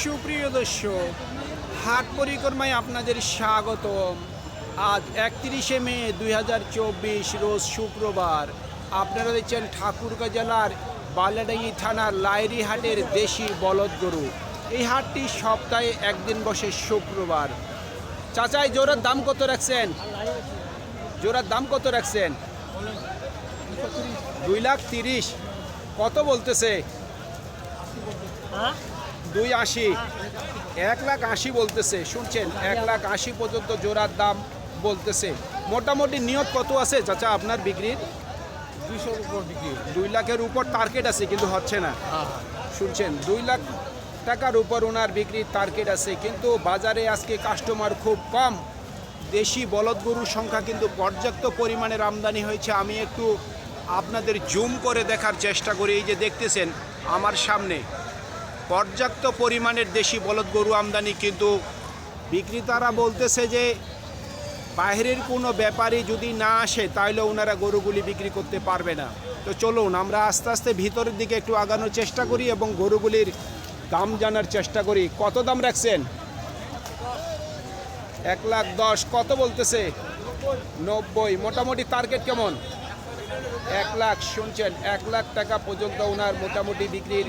সুপ্রিয় দর্শক, হাট পরিক্রমায় আপনাদের স্বাগতম। আজ একত্রিশে মে দুই হাজার চব্বিশ, রোজ শুক্রবার। আপনারা দেখছেন ঠাকুরগাঁ জেলার বালাডাঙ্গি থানার লাইরি হাটের দেশি বলদ গরু। এই হাটটি সপ্তাহে একদিন বসে শুক্রবার। চাচাই জোরার দাম কত রাখছেন? জোরার দাম কত রাখছেন? দুই লাখ তিরিশ। কত বলতেছে? দুই আশি। এক লাখ আশি বলতেছে শুনছেন? এক লাখ আশি পর্যন্ত জোড়ার দাম বলতেছে। মোটামুটি নিয়ত কত আছে চাচা আপনার বিক্রির? দুইশোর উপর বিক্রি দুই লাখের উপর টার্গেট আছে কিন্তু হচ্ছে না। শুনছেন? দুই লাখ টাকার উপর ওনার বিক্রির টার্গেট আছে কিন্তু বাজারে আজকে কাস্টমার খুব কম। দেশি বলদ গরুর সংখ্যা কিন্তু পর্যাপ্ত পরিমাণের আমদানি হয়েছে। আমি একটু আপনাদের জুম করে দেখার চেষ্টা করি। এই যে দেখতেছেন আমার সামনে। পর্যাপ্ত পরিমাণের দেশি বলদ গরু আমদানি কিন্তু বিক্রেতারা বলতেছে যে বাইরের কোনো ব্যাপারী যদি না আসে, তাহলে ওনারা গরুগুলি বিক্রি করতে পারবে না। তো চলুন, আমরা আস্তে আস্তে ভিতরের দিকে একটু আগানোর চেষ্টা করি এবং গরুগুলির দাম জানার চেষ্টা করি। কত দাম রাখছেন? এক লাখ দশ। কত বলতেছে? নব্বই। মোটামুটি টার্গেট কেমন? এক লাখ, শুনছেন? এক লাখ টাকা পর্যন্ত ওনার মোটামুটি বিক্রির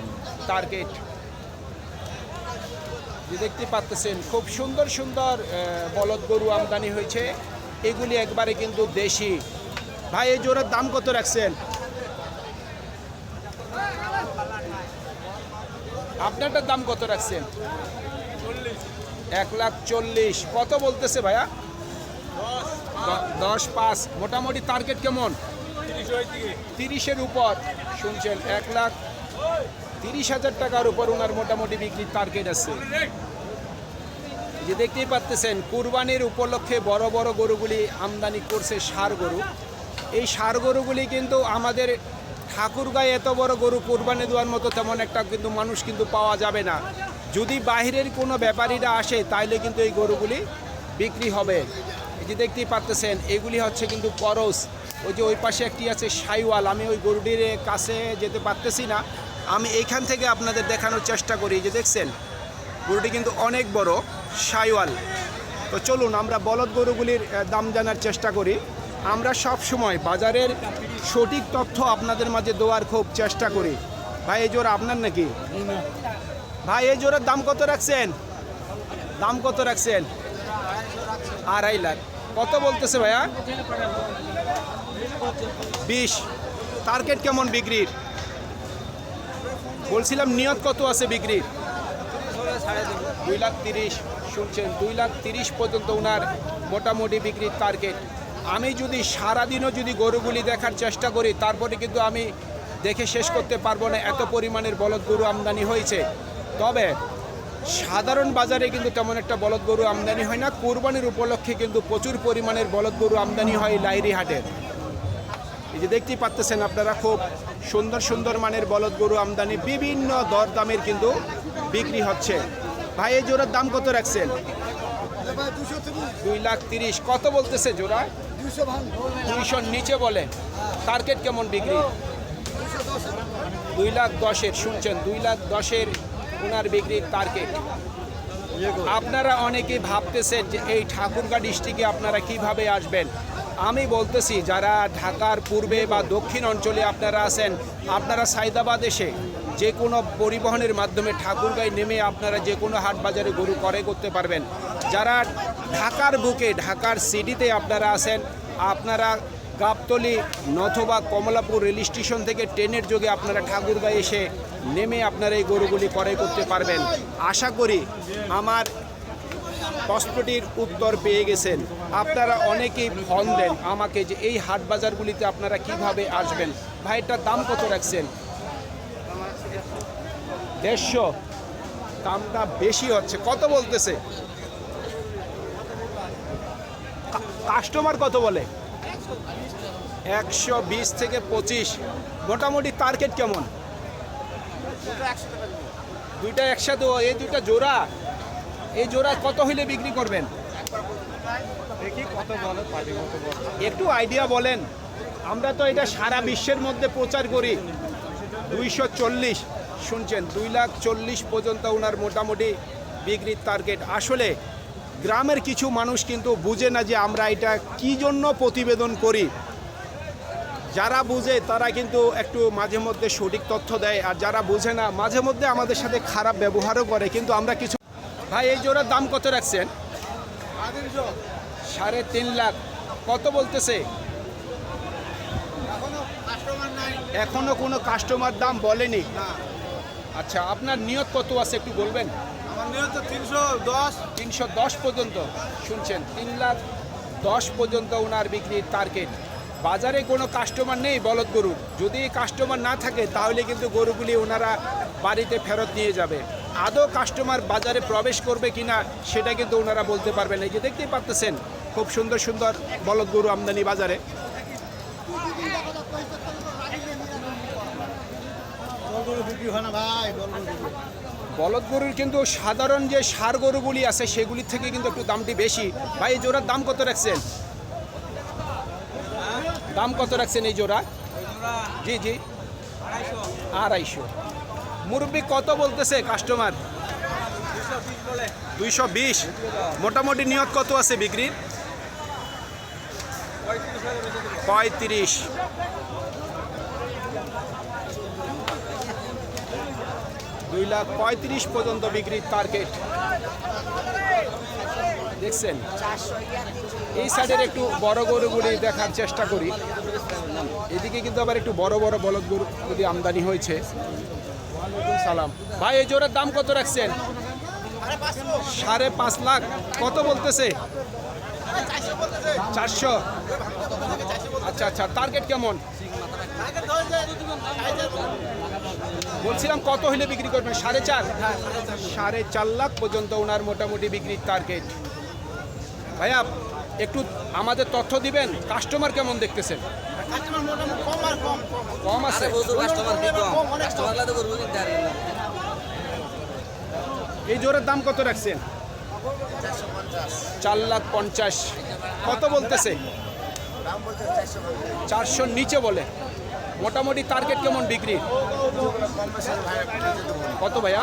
টার্গেট যে দেখতে পাচ্তেছেন খুব সুন্দর সুন্দর বলদ গরু আমদানি হয়েছে। এগুলি একবারে কিন্তু দেশি। ভাই, এই জোরের দাম কত রাখছেন? আপনারটার দাম কত রাখছেন? এক লাখ চল্লিশ। কত বলতেছে ভাইয়া? দশ পাঁচ। মোটামুটি টার্গেট কেমন? তিরিশের উপর। শুনছেন, এক লাখ তিরিশ হাজার টাকার উপর ওনার মোটামুটি বিক্রির টার্গেট আছে। যে দেখতেই পাচ্তেছেন, কুরবানির উপলক্ষে বড় বড় গরুগুলি আমদানি করছে সার গরু। এই সার গরুগুলি কিন্তু আমাদের ঠাকুরগাঁয়ে এত বড় গরু কুরবানি দেওয়ার মতো তেমন একটা কিন্তু মানুষ কিন্তু পাওয়া যাবে না। যদি বাইরের কোনো ব্যাপারীরা আসে, তাইলে কিন্তু এই গরুগুলি বিক্রি হবে। এই যে দেখতেই পাচ্তেছেন, এগুলি হচ্ছে কিন্তু করস। ওই যে ওই পাশে একটি আছে সাইওয়াল আমি ওই গরুটির কাছে যেতে পারতেছি না। আমি এইখান থেকে আপনাদের দেখানোর চেষ্টা করি যে দেখছেন? গরুটি কিন্তু অনেক বড়, সাইওয়াল। তো চলুন, আমরা বলদ গরুগুলির দাম জানার চেষ্টা করি। আমরা সব সময় বাজারের সঠিক তথ্য আপনাদের মাঝে দেওয়ার খুব চেষ্টা করি। ভাই, এই জোড়া আপনার নাকি? ভাই, এই জোড়ার দাম কত রাখছেন? দাম কত রাখছেন? আড়াই লাখ। কত বলতেছে ভাইয়া? বিশ। টার্গেট কেমন বিক্রির? বলছিলাম নিয়ত কত আছে বিক্রির? দুই লাখ তিরিশ, শুনছেন, দুই লাখ তিরিশ পর্যন্ত ওনার মোটামুটি বিক্রির টার্গেট আমি যদি সারাদিনও যদি গরুগুলি দেখার চেষ্টা করি, তারপরে কিন্তু আমি দেখে শেষ করতে পারব না, এত পরিমাণের বলদ গরু আমদানি হয়েছে। তবে সাধারণ বাজারে কিন্তু তেমন একটা বলদ গরু আমদানি হয় না, কোরবানির উপলক্ষে কিন্তু প্রচুর পরিমাণের বলদ গরু আমদানি হয় লাইরি হাটের এই যে দেখতেই পাচ্তেছেন আপনারা, খুব সুন্দর সুন্দর মানের বলদ গরু আমদানি, বিভিন্ন দর দামের কিন্তু বিক্রি হচ্ছে। ভাই, এই জোড়ার দাম কত রাখছেন? দুই লাখ তিরিশ। কত বলতেছে জোড়া? দুইশোর নিচে বলে। টার্গেট কেমন বিক্রি? দুই লাখ দশের, শুনছেন? দুই লাখ দশের ওনার বিক্রির টার্গেট। আপনারা অনেকেই ভাবতেছেন যে এই ঠাকুরগাঁ ডিস্ট্রিক্টে আপনারা কীভাবে আসবেন? আমি বলতেছি, যারা ঢাকার পূর্বে বা দক্ষিণ অঞ্চলে আপনারা আছেন, আপনারা সাইদাবাদ এসে যে কোনো পরিবহনের মাধ্যমে ঠাকুরগাঁয় নেমে আপনারা যে কোনো হাট বাজারে গরু করে করতে পারবেন। যারা ঢাকার বুকে, ঢাকার সিটিতে আপনারা আছেন, আপনারা গাবতলি নথবা কমলাপুর রেল স্টেশন থেকে ট্রেনের যোগে আপনারা ঠাকুরগাঁয়ে এসে নেমে আপনারা এই গরুগুলি ক্রয় করতে পারবেন। আশা করি আমার প্রশ্নটির উত্তর পেয়ে গেছেন। আপনারা অনেকেই ফোন দেন আমাকে যে এই হাট বাজারগুলিতে আপনারা কীভাবে আসবেন। ভাই এটার দাম কত রাখছেন? দেড়শো। দামটা বেশি হচ্ছে। কত বলতেছে? কাস্টমার কত বলে? একশো বিশ থেকে পঁচিশ। মোটামুটি টার্গেট কেমন? দুইটা একসাথে এই দুইটা জোড়া? এই জোড়া কত হইলে বিক্রি করবেন? দেখি কত বলে একটু আইডিয়া বলেন। আমরা তো এটা সারা বিশ্বের মধ্যে প্রচার করি। দুইশো চল্লিশ শুনছেন দুই লাখ চল্লিশ পর্যন্ত ওনার মোটামুটি বিক্রির টার্গেট আসলে গ্রামের কিছু মানুষ কিন্তু বুঝে না যে আমরা এটা কি জন্য প্রতিবেদন করি। যারা বুঝে তারা কিন্তু একটু মাঝে মধ্যে সঠিক তথ্য দেয় আর যারা বুঝে না মাঝে মধ্যে আমাদের সাথে খারাপ ব্যবহারও করে কিন্তু আমরা কিছু ভাই এই জোড়ার দাম কত রাখছেন? সাড়ে তিন লাখ। কত বলতেছে? এখনও কোনো কাস্টমার দাম বলেনি? আচ্ছা আপনার নিয়ত কত আছে একটু বলবেন? আমার নিয়ত তিনশো দশ। তিনশো দশ পর্যন্ত। শুনছেন তিন লাখ দশ পর্যন্ত ওনার বিক্রির টার্গেট বাজারে কোনো কাস্টমার নেই বলদ গরুর যদি কাস্টমার না থাকে তাহলে কিন্তু গরুগুলি ওনারা বাড়িতে ফেরত নিয়ে যাবে। আদৌ কাস্টমার বাজারে প্রবেশ করবে কিনা, সেটা কিন্তু ওনারা বলতে পারবেন এই যে দেখতেই পারতেছেন খুব সুন্দর সুন্দর বলদ গরু আমদানি বাজারে। না বলদ গরুর কিন্তু সাধারণ যে সার গরুগুলি আছে, সেগুলির থেকে কিন্তু একটু দামটি বেশি। ভাই, এই জোড়ার দাম কত রাখছেন? দাম কত রাখছেন এই জোড়া? জি জি। আড়াইশো। মুরব্বি কত বলতেছে কাস্টমার দুইশো বিশ। মোটামুটি নিয়ত কত আছে বিক্রির? পঁয়ত্রিশ। দুই লাখ পঁয়ত্রিশ পর্যন্ত বিক্রির টার্গেট দেখছেন? এই সাইডের একটু বড় গরুগুলি দেখার চেষ্টা করি। এদিকে কিন্তু আবার একটু বড় বড় বলদ গরু যদি আমদানি হয়েছে। সালাম। ভাই, এই জোরের দাম কত রাখছেন? সাড়ে পাঁচ লাখ। কত বলতেছে? চারশো। আচ্ছা আচ্ছা টার্গেট কেমন? বলছিলাম কত হলে বিক্রি করবেন? সাড়ে চার? সাড়ে চার লাখ পর্যন্ত ওনার মোটামুটি বিক্রির টার্গেট ভাইয়া, একটু আমাদের তথ্য দিবেন? কাস্টমার কেমন দেখতেছেন? কম আছে। এই জোরের দাম কত রাখছেন চার লাখ পঞ্চাশ। কত বলতেছে? চারশোর নিচে বলে। মোটামুটি টার্গেট কেমন বিক্রি? কত ভাইয়া?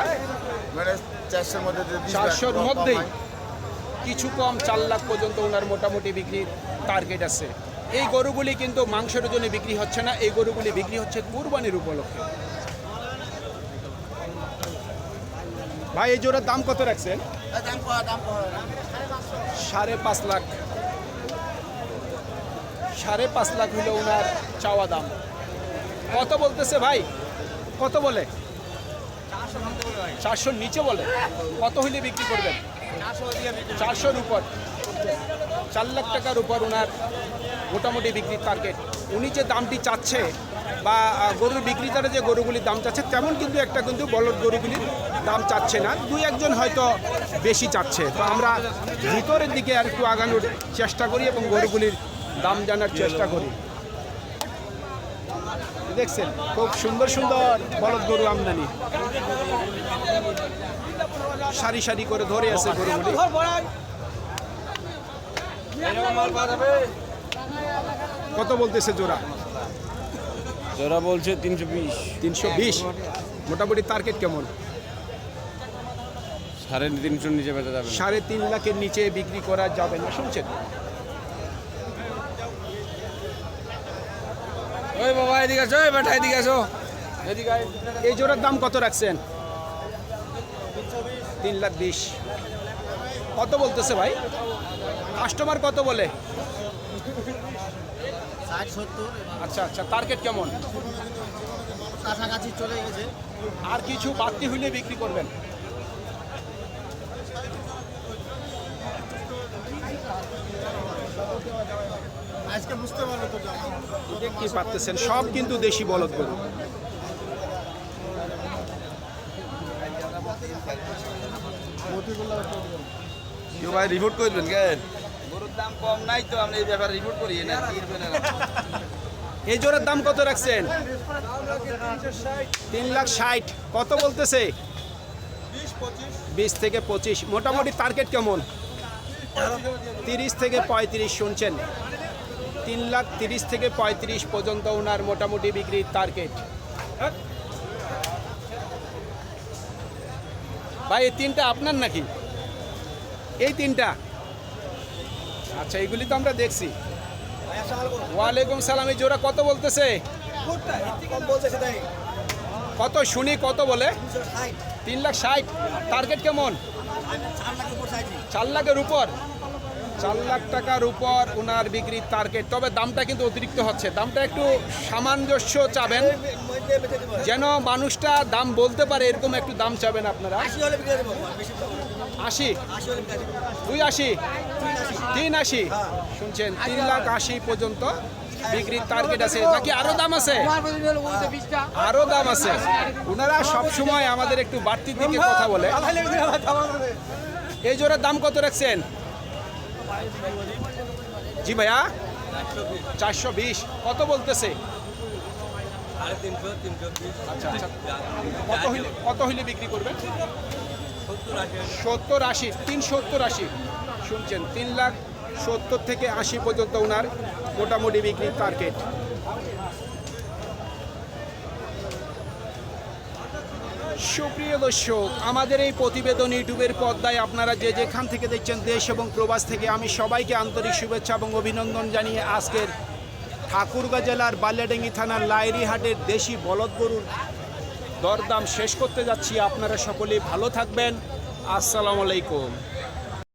মানে চারশোর মধ্যে চারশোর মধ্যেই। কিছু কম চার লাখ পর্যন্ত ওনার মোটামুটি বিক্রির টার্গেট আছে। এই গরুগুলি কিন্তু মাংসের জন্য বিক্রি হচ্ছে না এই গরুগুলি বিক্রি হচ্ছে কুরবানির উপলক্ষে। ভাই এই জোড়ার দাম কত রাখছেন? সাড়ে পাঁচ লাখ। সাড়ে পাঁচ লাখ হলো ওনার চাওয়া দাম। কত বলতেছে ভাই? কত বলে? চারশোর নিচে বলে। কত হইলে বিক্রি করবেন। চারশোর উপর। চার লাখ টাকার উপর ওনার মোটামুটি বিক্রির টার্গেট উনি যে দামটি চাচ্ছে বা গরুর বিক্রেতারা যে গরুগুলির দাম চাচ্ছে, তেমন কিন্তু একটা কিন্তু বলদ গরুগুলির দাম চাচ্ছে না। দুই একজন হয়তো বেশি চাচ্ছে। তো আমরা ভিতরের দিকে আর একটু আগানোর চেষ্টা করি এবং গরুগুলির দাম জানার চেষ্টা করি। দেখছেন, খুব সুন্দর সুন্দর বলদ গরু আমদানি। সারি সারি করে ধরে আছে গরুগুলি। কত বলতেছে জোড়া? যারা বলছে তিনশো বিশ। তিনশো বিশ? মোটামুটি টার্গেট কেমন? সাড়ে তিনশোর নিচে বেচা যাবে সাড়ে তিন লাখের নিচে বিক্রি করা যাবে না শুনছেন? ওই বাবা এদিকে আসো ওই বেটা এদিকে আসো। এদিকে এই জোড়ার দাম কত রাখছেন? তিন লাখ বিশ। কত বলতেছে ভাই? কাস্টমার কত বলে? আচ্ছা আচ্ছা টার্গেট কেমন? কাছাকাছি চলে গেছে। আর কিছু বাড়তি হইলে বিক্রি করবেন? আজকে বুঝতে পারল তো দেখতে পারতেছেন? সব কিন্তু দেশি বলদ গরু। ভাই রিপোর্ট করবেন কেন? গরুর দাম কম নাই তো আমরা এই ব্যাপারে রিপোর্ট করি না এই জোড়ার দাম কত রাখছেন? তিন লাখ ষাট। কত বলতেছে? বিশ থেকে পঁচিশ। মোটামুটি টার্গেট কেমন? তিরিশ থেকে পঁয়ত্রিশ শুনছেন। তিন লাখ তিরিশ থেকে পঁয়ত্রিশ পর্যন্ত ওনার মোটামুটি বিক্রির টার্গেট ভাই এই তিনটা আপনার নাকি? এই তিনটা। আচ্ছা এইগুলি তো আমরা দেখছি। ওয়ালাইকুম সালাম, এই জোড়া কত বলতেছে? কত শুনি, কত বলে? তিন লাখ ষাট। টার্গেট কেমন? চার লাখের উপর? চার লাখ টাকার উপর ওনার বিক্রির টার্গেট তবে দামটা কিন্তু অতিরিক্ত হচ্ছে। দামটা একটু সামঞ্জস্য চাবেন। যেন মানুষটা দাম বলতে পারে এরকম একটু দাম চাবেন আপনারা। আশি দুই আশি? তিন আশি? শুনছেন তিন লাখ আশি পর্যন্ত বিক্রির টার্গেট আছে। নাকি আরও দাম আছে? আরও দাম আছে। ওনারা সব সময় আমাদের একটু বাড়তির দিকে কথা বলে। এই জোড়ার দাম কত রাখছেন? জি ভাইয়া। চারশো বিশ। কত বলতেছে? আচ্ছা আচ্ছা। কত হইলে কত বিক্রি করবেন? সত্তর আশি। তিন সত্তর আশি। শুনছেন, তিন লাখ সত্তর থেকে আশি পর্যন্ত ওনার মোটামুটি বিক্রির টার্গেট সুপ্রিয় দর্শক, আমাদের এই প্রতিবেদন ইউটিউবের পর্দায় আপনারা যে যেখান থেকে দেখছেন দেশ এবং প্রবাস থেকে আমি সবাইকে আন্তরিক শুভেচ্ছা এবং অভিনন্দন জানিয়ে আজকের ঠাকুরগা জেলার বাল্যাডেঙ্গি থানার লাইরিহাটের দেশি বলদ গরুর দরদাম শেষ করতে যাচ্ছি। আপনারা সকলেই ভালো থাকবেন। আসসালামু আলাইকুম।